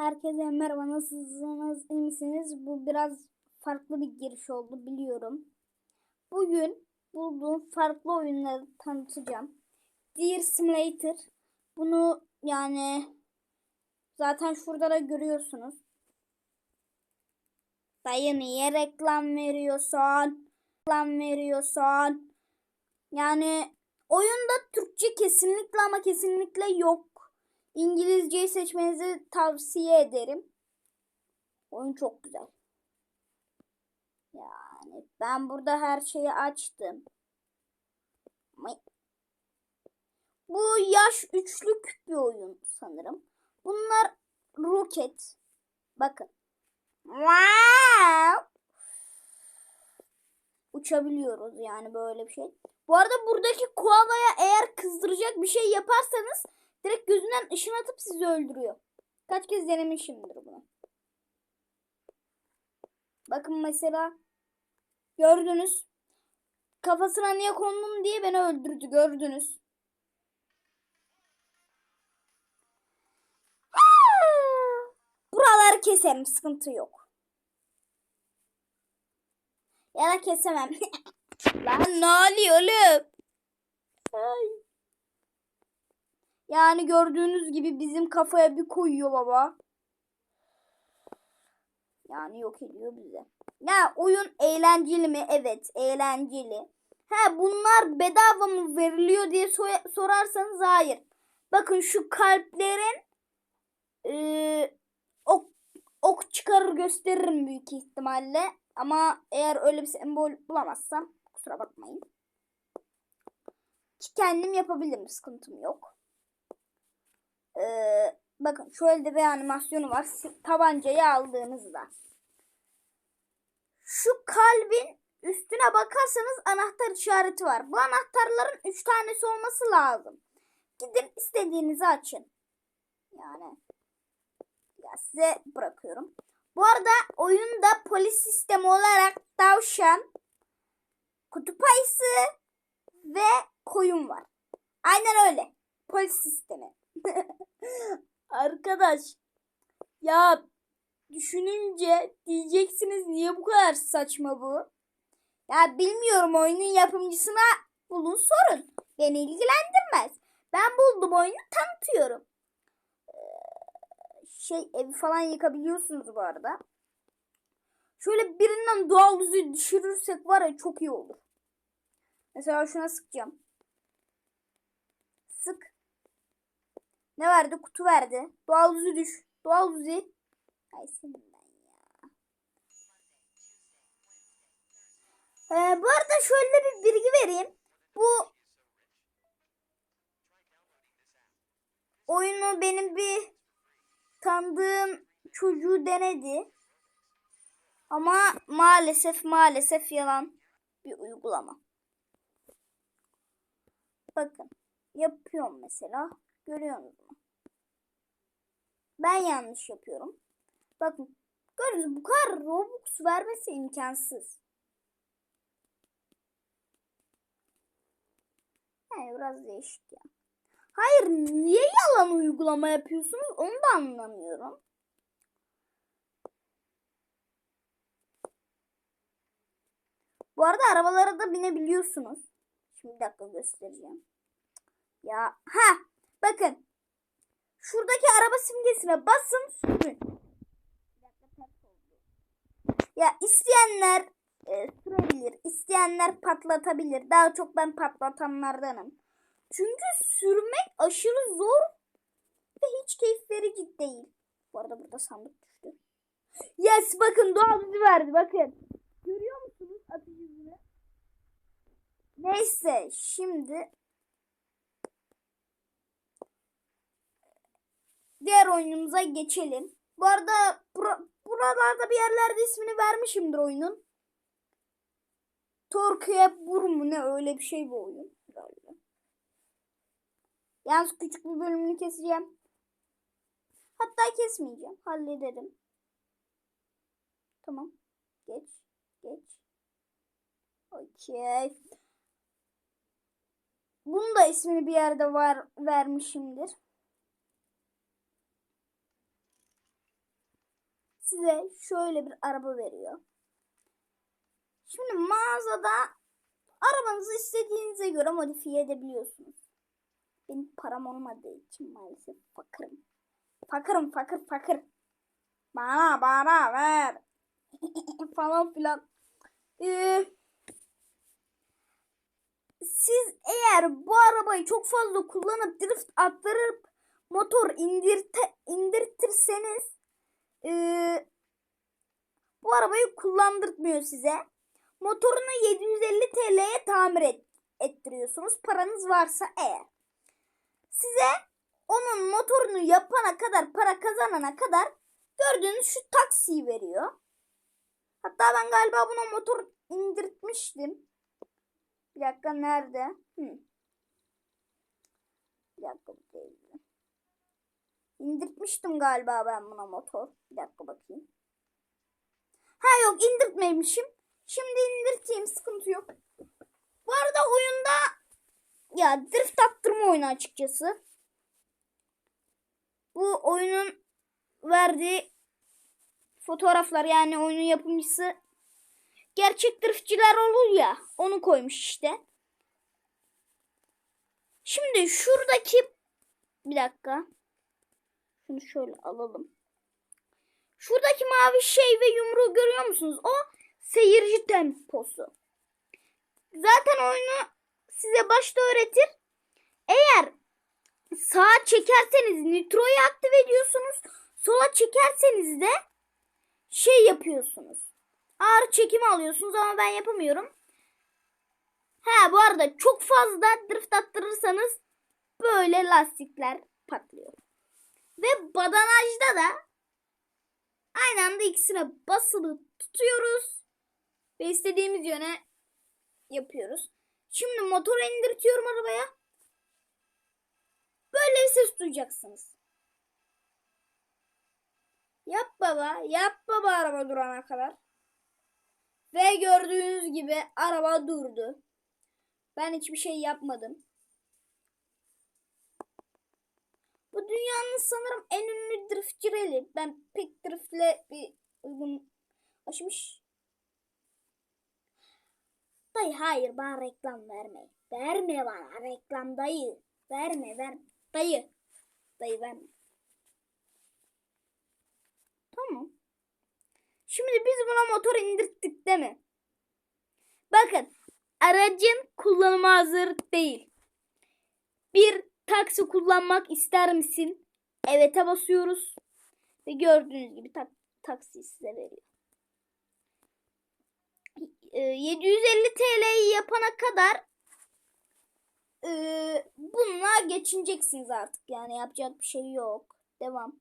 Herkese merhaba nasılsınız iyi misiniz? Bu biraz farklı bir giriş oldu biliyorum. Bugün bulduğum farklı oyunları tanıtacağım. Deer Simulator. Bunu yani zaten şurada da görüyorsunuz. Dayı niye reklam veriyorsun? Reklam veriyorsun. Yani oyunda Türkçe kesinlikle ama kesinlikle yok. İngilizceyi seçmenizi tavsiye ederim. Oyun çok güzel. Yani ben burada her şeyi açtım. Bu yaş üçlük bir oyun sanırım. Bunlar roket. Bakın. Wow. Uçabiliyoruz yani böyle bir şey. Bu arada buradaki koalaya eğer kızdıracak bir şey yaparsanız direkt gözünden ışın atıp sizi öldürüyor. Kaç kez denemişimdir bunu. Bakın mesela gördünüz. Kafasına niye kondum diye beni öldürdü gördünüz. Buraları keserim sıkıntı yok. Ya da kesemem. Lan ne oluyor oğlum? Ay. Yani gördüğünüz gibi bizim kafaya bir koyuyor baba. Yani yok ediyor bize. Ya oyun eğlenceli mi? Evet eğlenceli. Ha bunlar bedava mı veriliyor diye so- sorarsanız hayır. Bakın şu kalplerin e, ok, ok çıkarır gösteririm büyük ihtimalle. Ama eğer öyle bir sembol bulamazsam kusura bakmayın. Ki kendim yapabilirim sıkıntım yok. Ee, bakın şöyle bir animasyonu var. Tabancayı aldığınızda. Şu kalbin üstüne bakarsanız anahtar işareti var. Bu anahtarların 3 tanesi olması lazım. Gidin istediğinizi açın. Yani ya size bırakıyorum. Bu arada oyunda polis sistemi olarak tavşan, kutup ayısı ve koyun var. Aynen öyle. Polis sistemi. Arkadaş ya düşününce diyeceksiniz niye bu kadar saçma bu? Ya bilmiyorum oyunun yapımcısına bulun sorun. Beni ilgilendirmez. Ben buldum oyunu tanıtıyorum. Ee, şey evi falan yıkabiliyorsunuz bu arada. Şöyle birinden doğal yüzü düşürürsek var ya çok iyi olur. Mesela şuna sıkacağım. Sık. Ne verdi? Kutu verdi. Doğal yüzü düş. Doğal yüzü. Ay senin ben ya. Ee, bu arada şöyle bir bilgi vereyim. Bu oyunu benim bir tanıdığım çocuğu denedi. Ama maalesef maalesef yalan bir uygulama. Bakın yapıyorum mesela. Görüyorsunuz mu? Ben yanlış yapıyorum. Bakın gördünüz bu kadar Robux vermesi imkansız. Yani biraz değişik ya. Hayır niye yalan uygulama yapıyorsunuz onu da anlamıyorum. Bu arada arabalara da binebiliyorsunuz. Şimdi bir dakika göstereceğim. Ya ha bakın. Şuradaki araba simgesine basın sürün. Ya isteyenler e, sürebilir. isteyenler patlatabilir. Daha çok ben patlatanlardanım. Çünkü sürmek aşırı zor ve hiç keyif verici değil. Bu arada burada sandık düştü. Yes bakın doğal bizi verdi bakın. Görüyor musunuz atış yüzünü? Neyse şimdi diğer oyunumuza geçelim. Bu arada bura- buralarda bir yerlerde ismini vermişimdir oyunun. Torkuya Bur mu ne öyle bir şey bu oyun. Yalnız küçük bir bölümünü keseceğim. Hatta kesmeyeceğim. Hallederim. Tamam. Geç. Geç. Okey. Bunun da ismini bir yerde var vermişimdir. Size şöyle bir araba veriyor. Şimdi mağazada arabanızı istediğinize göre modifiye edebiliyorsunuz. Benim param olmadığı için maalesef fakırım. Fakırım fakir fakir. Bana bana ver. falan filan. Ee, siz eğer bu arabayı çok fazla kullanıp drift attırıp motor indirte, indirtirseniz ee, bu arabayı kullandırtmıyor size. Motorunu 750 TL'ye tamir et, ettiriyorsunuz. Paranız varsa eğer. Size onun motorunu yapana kadar para kazanana kadar gördüğünüz şu taksiyi veriyor. Hatta ben galiba buna motor indirtmiştim. Bir dakika nerede? Hı. Bir dakika bu. İndirtmiştim galiba ben buna motor. Bir dakika bakayım. Ha yok indirtmemişim. Şimdi indirteyim sıkıntı yok. Bu arada oyunda ya drift attırma oyunu açıkçası. Bu oyunun verdiği fotoğraflar yani oyunun yapımcısı gerçek driftçiler olur ya onu koymuş işte. Şimdi şuradaki bir dakika. Şunu şöyle alalım. Şuradaki mavi şey ve yumruğu görüyor musunuz? O seyirci temposu. Zaten oyunu size başta öğretir. Eğer sağa çekerseniz nitroyu aktif ediyorsunuz. Sola çekerseniz de şey yapıyorsunuz. Ağır çekimi alıyorsunuz ama ben yapamıyorum. Ha bu arada çok fazla drift attırırsanız böyle lastikler patlıyor. Ve badanajda da aynı anda ikisine basılı tutuyoruz. Ve istediğimiz yöne yapıyoruz. Şimdi motoru indirtiyorum arabaya. Böyle bir ses duyacaksınız. Yap baba, yap baba araba durana kadar. Ve gördüğünüz gibi araba durdu. Ben hiçbir şey yapmadım. Bu dünyanın sanırım en ünlü driftçi rally. Ben pek driftle bir uygun aşmış. Dayı hayır bana reklam verme. Verme bana reklam dayı. Verme ver. Dayı. Dayı verme. Tamam. Şimdi biz buna motor indirttik değil mi? Bakın aracın kullanıma hazır değil. Bir taksi kullanmak ister misin? Evet'e basıyoruz. Ve gördüğünüz gibi tak taksi size veriyor. Ee, 750 TL'yi yapana kadar e, bununla geçineceksiniz artık. Yani yapacak bir şey yok. Devam.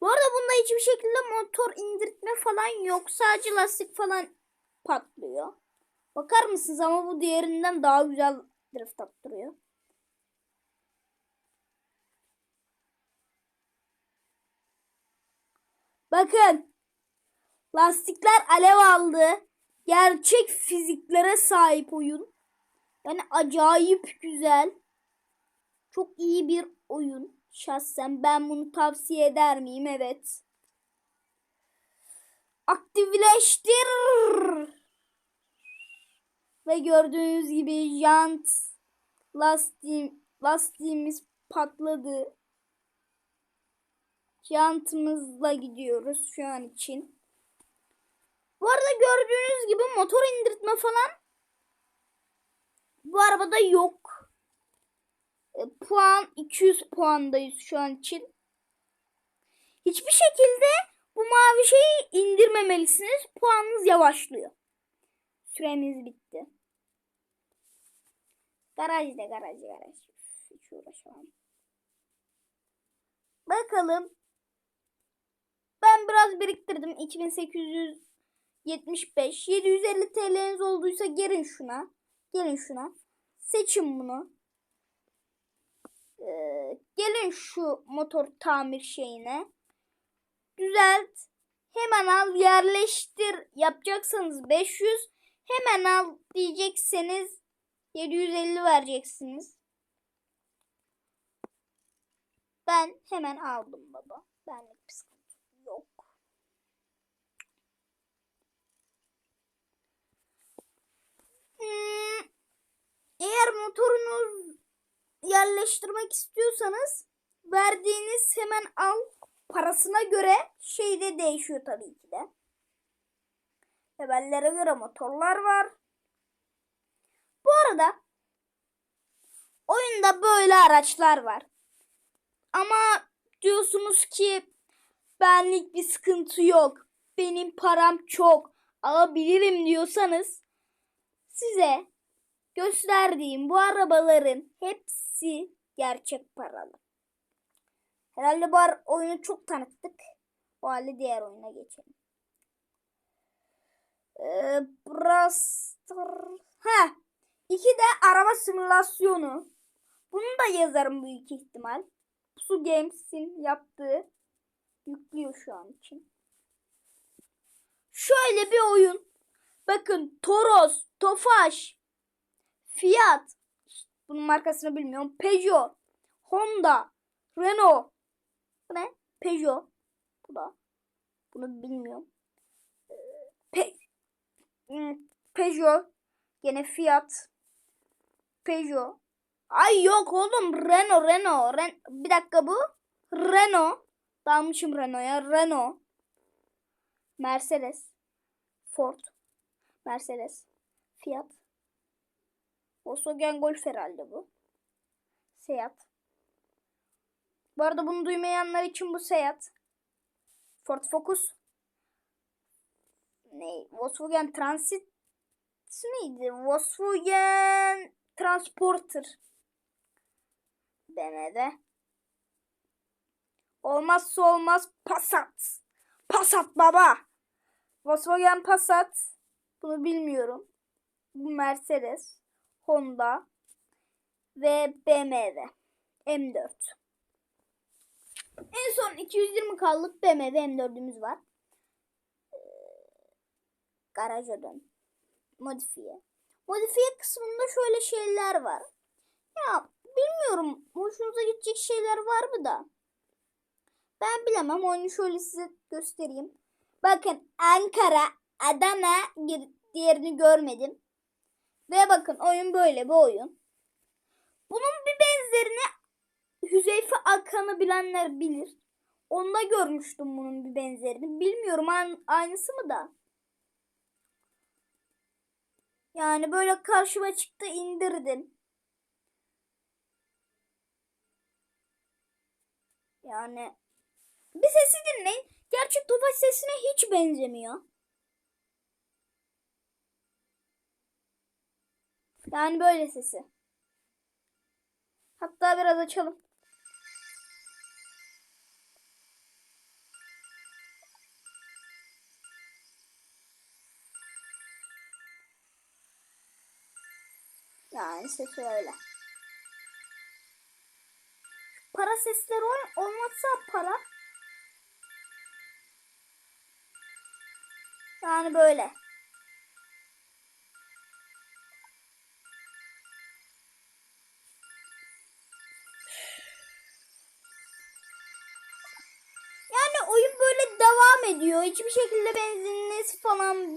Bu arada bunda hiçbir şekilde motor indirtme falan yok. Sadece lastik falan patlıyor. Bakar mısınız ama bu diğerinden daha güzel drift attırıyor. Bakın. Lastikler alev aldı. Gerçek fiziklere sahip oyun. Yani acayip güzel. Çok iyi bir oyun. Şahsen ben bunu tavsiye eder miyim? Evet. Aktifleştir. Ve gördüğünüz gibi jant lastiğim, lastiğimiz patladı. Jantımızla gidiyoruz şu an için. Bu arada gördüğünüz gibi motor indirtme falan bu arabada yok. E, puan 200 puandayız şu an için. Hiçbir şekilde bu mavi şeyi indirmemelisiniz. Puanınız yavaşlıyor. Süremiz bitti. Garajda garaj garaj. Hiç uğraşamam. Bakalım. Ben biraz biriktirdim. 2875. 750 TL'niz olduysa gelin şuna. Gelin şuna. Seçin bunu. Ee, gelin şu motor tamir şeyine. Düzelt. Hemen al yerleştir. Yapacaksanız 500. Hemen al diyecekseniz 750 vereceksiniz. Ben hemen aldım baba. Benlik bir sıkıntı yok. Hmm, eğer motorunuz yerleştirmek istiyorsanız verdiğiniz hemen al parasına göre şey de değişiyor tabii ki de. Levellere göre motorlar var. Bu arada oyunda böyle araçlar var. Ama diyorsunuz ki benlik bir sıkıntı yok. Benim param çok. Alabilirim diyorsanız size gösterdiğim bu arabaların hepsi gerçek paralı. Herhalde bu oyunu çok tanıttık. O halde diğer oyuna geçelim. Ee, Brastar... Ha, iki de araba simülasyonu. Bunu da yazarım büyük ihtimal. Su Games'in yaptığı yüklüyor şu an için. Şöyle bir oyun. Bakın Toros, Tofaş, Fiat, bunun markasını bilmiyorum. Peugeot, Honda, Renault. Bu ne? Peugeot. Bu da. Bunu bilmiyorum. Ee, Pe Hmm, Peugeot. Gene Fiat. Peugeot. Ay yok oğlum Renault Renault. Ren bir dakika bu. Renault. Dalmışım Renault'a. Renault. Mercedes. Ford. Mercedes. Fiat. Volkswagen Golf herhalde bu. Seat. Bu arada bunu duymayanlar için bu Seat. Ford Focus. Ne? Volkswagen Transit miydi? Volkswagen Transporter. BMW. Olmazsa olmaz Passat. Passat baba. Volkswagen Passat. Bunu bilmiyorum. Bu Mercedes. Honda. Ve BMW. M4. En son 220 kallık BMW M4'ümüz var. Ee, Garaja dön. Modifiye. Modifiye kısmında şöyle şeyler var. Ya bilmiyorum hoşunuza gidecek şeyler var mı da. Ben bilemem oyunu şöyle size göstereyim. Bakın Ankara, Adana diğerini görmedim. Ve bakın oyun böyle bir oyun. Bunun bir benzerini Hüzeyfe Akan'ı bilenler bilir. Onda görmüştüm bunun bir benzerini. Bilmiyorum aynısı mı da. Yani böyle karşıma çıktı indirdim. Yani bir sesi dinleyin. Gerçek Tofaş sesine hiç benzemiyor. Yani böyle sesi. Hatta biraz açalım. Yani sesi öyle. Para sesleri ol olmazsa para. Yani böyle.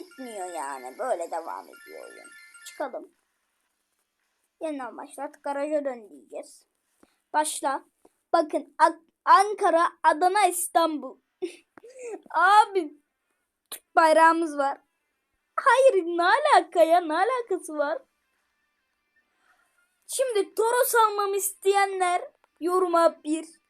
Bitmiyor yani. Böyle devam ediyor oyun. Çıkalım. Yeniden başlat. Garaja dön diyeceğiz. Başla. Bakın Ankara, Adana, İstanbul. Abi Türk bayrağımız var. Hayır ne alaka ya ne alakası var? Şimdi Toros almamı isteyenler yoruma bir.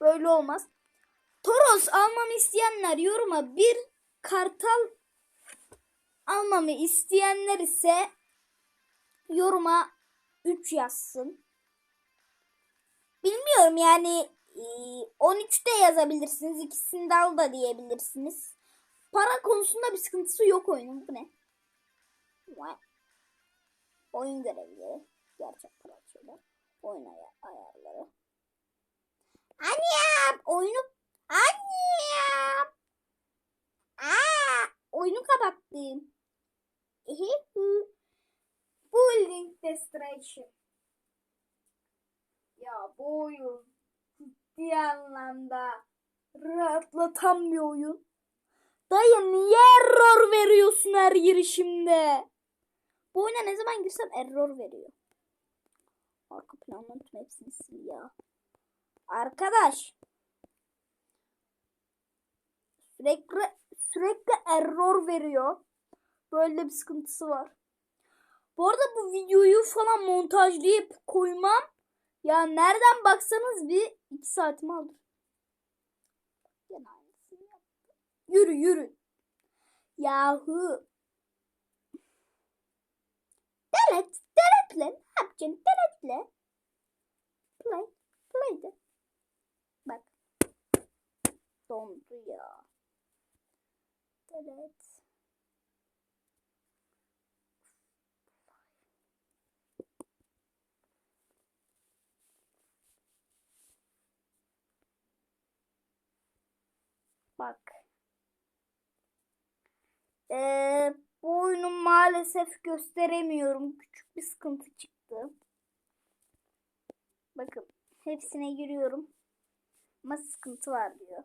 Böyle olmaz. Toros almamı isteyenler yoruma bir. Kartal almamı isteyenler ise yoruma 3 yazsın. Bilmiyorum yani 13'te yazabilirsiniz. İkisini de al da diyebilirsiniz. Para konusunda bir sıkıntısı yok oyunun. Bu ne? Oyun görevleri. Gerçek para şeyler. Oyun ay ayarları. Annem! Oyunu... Annem! Aa! Oyunu kapattım. Building Destruction. Ya bu oyun ciddi anlamda rahatlatan bir oyun. Dayı niye error veriyorsun her girişimde? Bu oyuna ne zaman girsem error veriyor. Arka tüm hepsini sil ya. Arkadaş. Sürekli sürekli error veriyor. Böyle bir sıkıntısı var. Bu arada bu videoyu falan montajlayıp koymam. Ya nereden baksanız bir iki saatimi alır. Yürü yürü. Yahu. Delet. Deletle. Ne yapacaksın? Deletle. Play. Play de. Bak. Dondu ya. Delet. Bak. Ee, bu oyunu maalesef gösteremiyorum. Küçük bir sıkıntı çıktı. Bakın hepsine giriyorum. Ama sıkıntı var diyor.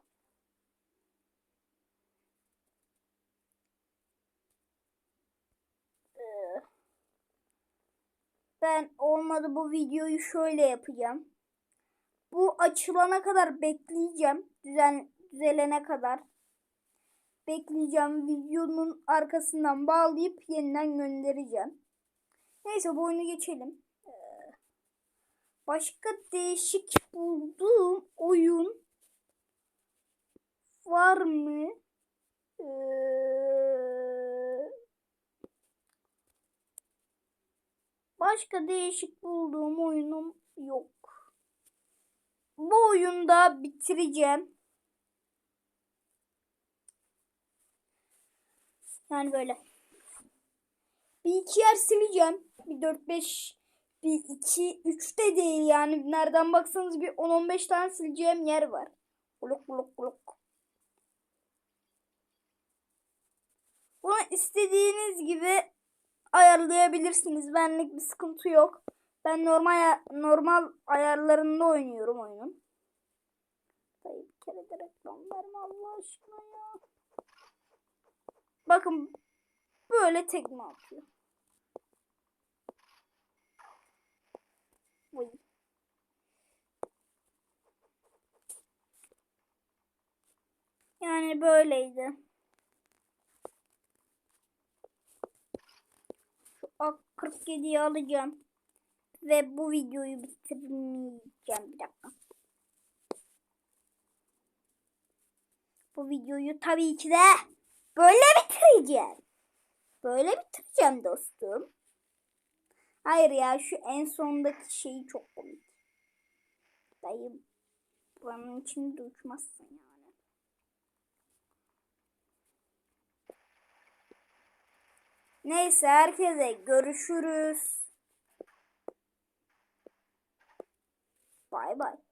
Ee, ben olmadı bu videoyu şöyle yapacağım. Bu açılana kadar bekleyeceğim. Düzen düzelene kadar bekleyeceğim. Videonun arkasından bağlayıp yeniden göndereceğim. Neyse bu oyunu geçelim. Ee, başka değişik bulduğum oyun var mı? Ee, başka değişik bulduğum oyunum yok. Bu oyunda bitireceğim. Yani böyle. Bir iki yer sileceğim. Bir dört beş bir iki üç de değil yani. Nereden baksanız bir 10-15 tane sileceğim yer var. Blok blok blok. Bunu istediğiniz gibi ayarlayabilirsiniz. Benlik bir sıkıntı yok. Ben normal normal ayarlarında oynuyorum oyunun. Dayı bir kere de reklam verme Allah aşkına ya. Bakın böyle tekme atıyor. Vay. Yani böyleydi. Şu AK-47'yi alacağım. Ve bu videoyu bitirmeyeceğim. Bir dakika. Bu videoyu tabii ki de böyle bitireceğim. Böyle bitireceğim dostum. Hayır ya şu en sondaki şeyi çok komik. Dayı buranın içinde uçmazsın yani. Neyse herkese görüşürüz. Bay bay.